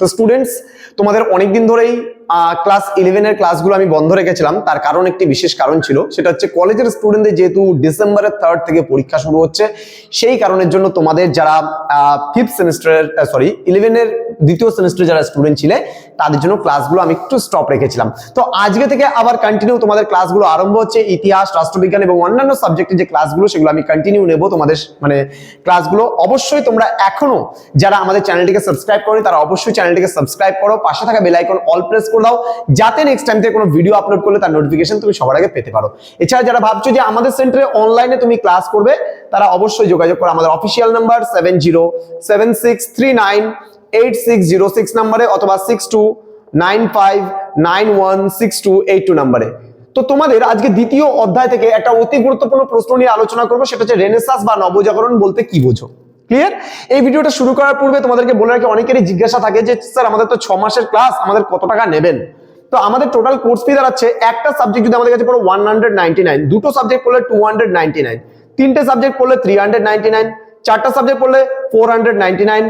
তো স্টুডেন্টস তোমাদের অনেকদিন ধরেই ক্লাস ইলেভেনের ক্লাসগুলো আমি বন্ধ রেখেছিলাম। তার কারণ একটি বিশেষ কারণ ছিল, সেটা হচ্ছে কলেজের স্টুডেন্টদের যেহেতু ডিসেম্বরের থার্ড থেকে পরীক্ষা শুরু হচ্ছে, সেই কারণের জন্য তোমাদের যারা ফিফথ সেমিস্টারের সরি ইলেভেনের দ্বিতীয় সেমিস্টারে যারা স্টুডেন্ট ছিলে, তাদের জন্য ক্লাসগুলো আমি একটু স্টপ রেখেছিলাম। তো আজকে থেকে আবার কন্টিনিউ তোমাদের ক্লাসগুলো আরম্ভ হচ্ছে, ইতিহাস, রাষ্ট্রবিজ্ঞান এবং অন্যান্য সাবজেক্টের যে ক্লাসগুলো সেগুলো আমি কন্টিনিউ নেব তোমাদের মানে ক্লাসগুলো অবশ্যই তোমরা এখনও যারা আমাদের চ্যানেলটিকে সাবস্ক্রাইব করো তারা অবশ্যই চ্যানেলটিকে সাবস্ক্রাইব করো, পাশে থাকা বেল আইকন অল প্রেস করে দাও, যাতে নেক্সট টাইম থেকে কোনো ভিডিও আপলোড করলে তার নোটিফিকেশন তুমি সবার আগে পেতে পারো। এছাড়া যারা ভাবছ যে আমাদের সেন্টারে অনলাইনে তুমি ক্লাস করবে, তারা অবশ্যই যোগাযোগ করো। আমাদের official number seven zero seven six three nine eight six zero six নাম্বারে অথবা six two nine five nine one six two eight two নাম্বারে তো তোমাদের আজকে দ্বিতীয় অধ্যায় থেকে একটা অতি গুরুত্বপূর্ণ প্রশ্ন নিয়ে আলোচনা করব, সেটা হচ্ছে রেনেসাস বা নবজাগরণ বলতে কি বোঝো? ক্লিয়ার এই ভিডিওটা শুরু করার পূর্বে তোমাদেরকে বলে রাখি, অনেকেরই জিজ্ঞাসা থাকে যে, স্যার, আমাদের তো ছ মাসের ক্লাস আমাদের কত টাকা নেবেন? তো আমাদের টোটাল কোর্স ফি দাঁড়াচ্ছে একটা সাবজেক্ট যদি আমাদের কাছে পড়ো ওয়ান হান্ড্রেড নাইনটি নাইন দুটো সাবজেক্ট পড়লে টু হান্ড্রেড নাইনটি নাইন তিনটে সাবজেক্ট পড়লে থ্রি হান্ড্রেড নাইনটি নাইন চারটা সাবজেক্ট পড়লে ফোর হান্ড্রেড নাইনটি নাইন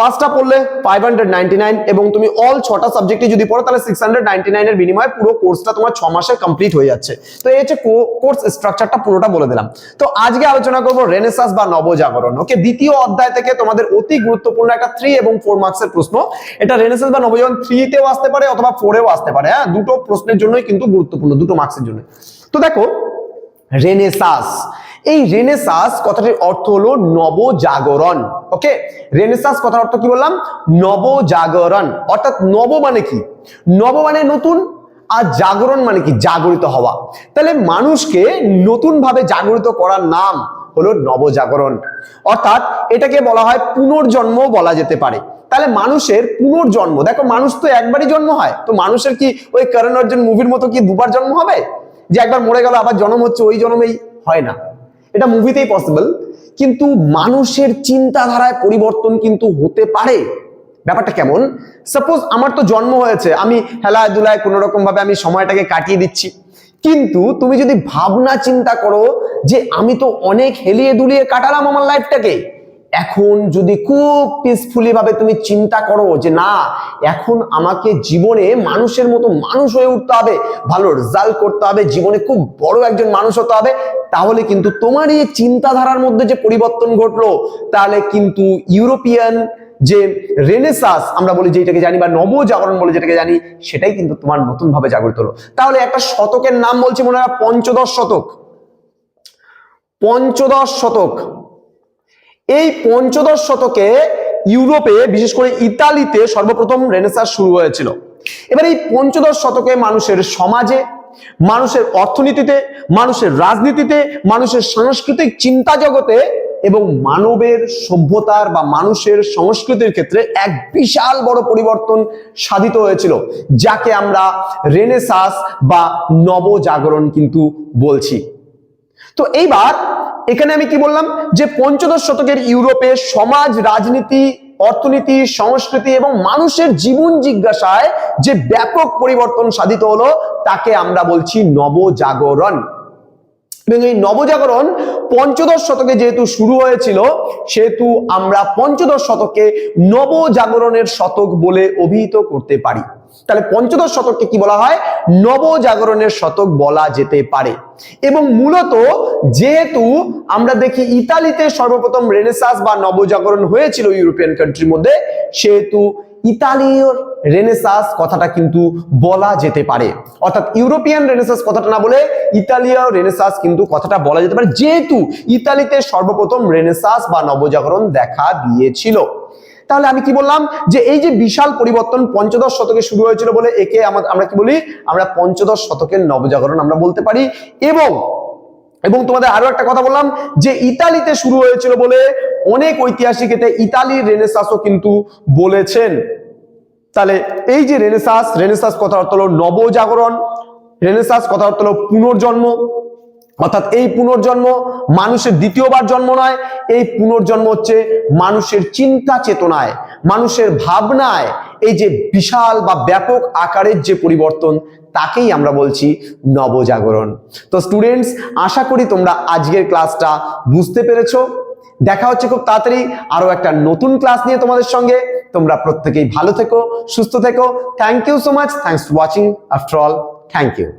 পাঁচটা পড়লে ফাইভ হান্ড্রেড নাইনটি নাইন এবং তুমি অল ছটা সাবজেক্টে যদি পড়ো, তাহলে সিক্স হান্ড্রেড নাইনটি নাইনের বিনিময়ে পুরো কোর্সটা তোমার ছ মাসে কমপ্লিট হয়ে যাচ্ছে। তো এই হচ্ছে কোর্স স্ট্রাকচারটা পুরোটা বলে দিলাম। তো আজকে আলোচনা করব রেনেসাস বা নবজাগরণ। ওকে, দ্বিতীয় অধ্যায় থেকে তোমাদের অতি গুরুত্বপূর্ণ একটা থ্রি এবং ফোর মার্কসের প্রশ্ন। এটা রেনেসাস বা নবজাগরণ থ্রিতেও আসতে পারে অথবা ফোরেও আসতে পারে হ্যাঁ? দুটো প্রশ্নের জন্যই কিন্তু গুরুত্বপূর্ণ, দুটো মার্কসের জন্য তো দেখো রেনেসাস এই রেনেসাস কথাটির অর্থ হলো নবজাগরণ ওকে রেনেসাস কথার অর্থ কি বললাম? নবজাগরণ, অর্থাৎ নব মানে কি? নব মানে নতুন আর জাগরণ মানে কি? জাগরিত হওয়া। তাহলে মানুষকে নতুন ভাবে জাগরিত করার নাম হলো নবজাগরণ। অর্থাৎ এটাকে বলা হয় পুনর্জন্ম বলা যেতে পারে। তাহলে মানুষের পুনর্জন্ম, দেখো মানুষ তো একবারই জন্ম হয়, তো মানুষের কি ওই করণ অর্জুন মুভির মতো কি দুবার জন্ম হবে? যে একবার মরে গেল, আবার জন্ম হচ্ছে, ওই জন্মেই হয় না। এটা মুভিতেই পসিবল কিন্তু মানুষের চিন্তাধারায় পরিবর্তন কিন্তু হতে পারে। ব্যাপারটা কেমন? সাপোজ আমার তো জন্ম হয়েছে, আমি হেলায় দুলায় কোনো রকম ভাবে আমি সময়টাকে কাটিয়ে দিচ্ছি। কিন্তু তুমি যদি ভাবনা চিন্তা করো যে আমি তো অনেক হেলিয়ে দুলিয়ে কাটালাম আমার লাইফটাকে এখন যদি খুব পিসফুলি ভাবে তুমি চিন্তা করো যে না, এখন আমাকে জীবনে মানুষের মতো মানুষ হয়ে উঠতে হবে, ভালো রেজাল্ট করতে হবে, জীবনে খুব বড় একজন মানুষ হতে হবে, তাহলে কিন্তু তোমার এই চিন্তাধারার মধ্যে যে পরিবর্তন ঘটলো, তাহলে কিন্তু ইউরোপিয়ান যে রেনেসাস আমরা বলি যেটাকে জানি বা নবজাগরণ বলে যেটাকে জানি, সেটাই কিন্তু তোমার নতুন ভাবে জাগরিত হলো। তাহলে একটা শতকের নাম বলছি মনে হয় পঞ্চদশ শতক। পঞ্চদশ শতক। এই পঞ্চদশ শতকে ইউরোপে, বিশেষ করে ইতালিতে সর্বপ্রথম রেনেসাস শুরু হয়েছিল। এবার এই পঞ্চদশ শতকে মানুষের সমাজে, মানুষের অর্থনীতিতে, মানুষের রাজনীতিতে, মানুষের সাংস্কৃতিক চিন্তা জগতে এবং মানবের সভ্যতার বা মানুষের সংস্কৃতির ক্ষেত্রে এক বিশাল বড় পরিবর্তন সাধিত হয়েছিল, যাকে আমরা রেনেসাস বা নবজাগরণ কিন্তু বলছি। তো এইবার এখানে আমি কি বললাম? যে পঞ্চদশ শতকের ইউরোপে সমাজ, রাজনীতি, অর্থনীতি, সংস্কৃতি এবং মানুষের জীবন জিজ্ঞাসায় যে ব্যাপক পরিবর্তন সাধিত হলো, তাকে আমরা বলছি নবজাগরণ। এবং এই নবজাগরণ পঞ্চদশ শতকে যেহেতু শুরু হয়েছিল, সেহেতু আমরা পঞ্চদশ শতকে নবজাগরণের শতক বলে অভিহিত করতে পারি। তাহলে পঞ্চদশ শতককে কি বলা হয়? নবজাগরণের শতক বলা যেতে পারে। এবং মূলত যেহেতু আমরা দেখি ইতালিতে সর্বপ্রথম রেনেসাস বা নবজাগরণ হয়েছিল ইউরোপিয়ান কান্ট্রির মধ্যে, সেহেতু ইতালীয় রেনেসাস কথাটা কিন্তু বলা যেতে পারে। অর্থাৎ ইউরোপিয়ান রেনেসাস কথাটা না বলে ইতালীয় রেনেসাস কিন্তু কথাটা বলা যেতে পারে। যেহেতু ইতালিতে সর্বপ্রথম রেনেসাস বা নবজাগরণ দেখা দিয়েছিল। তাহলে আমি কি বললাম যে এই যে বিশাল পরিবর্তন পঞ্চদশ শতকে শুরু হয়েছিল বলে একে আমরা কি বলি? আমরা পঞ্চদশ শতকের নবজাগরণ আমরা বলতে পারি। এবং এবং তোমাদের আরও একটা কথা বললাম যে ইতালিতে শুরু হয়েছিল বলে অনেক ঐতিহাসিক এতে ইতালির রেনেসাসও কিন্তু বলেছেন। তাহলে এই যে রেনেসাস রেনেসাস কথা হলো নবজাগরণ, রেনেসাস কথা হলো পুনর্জন্ম অর্থাৎ এই পুনর্জন্ম মানুষের দ্বিতীয়বার জন্ম নয়, এই পুনর্জন্ম হচ্ছে মানুষের চিন্তা চেতনায়, মানুষের ভাবনায়। এই যে বিশাল বা ব্যাপক আকারের যে পরিবর্তন, তাকেই আমরা বলছি নবজাগরণ। তো স্টুডেন্টস আশা করি তোমরা আজকের ক্লাসটা বুঝতে পেরেছ। দেখা হচ্ছে খুব তাড়াতাড়ি আরও একটা নতুন ক্লাস নিয়ে তোমাদের সঙ্গে। তোমরা প্রত্যেকেই ভালো থেকো, সুস্থ থেকো। Thank you so much thanks watching after all thank you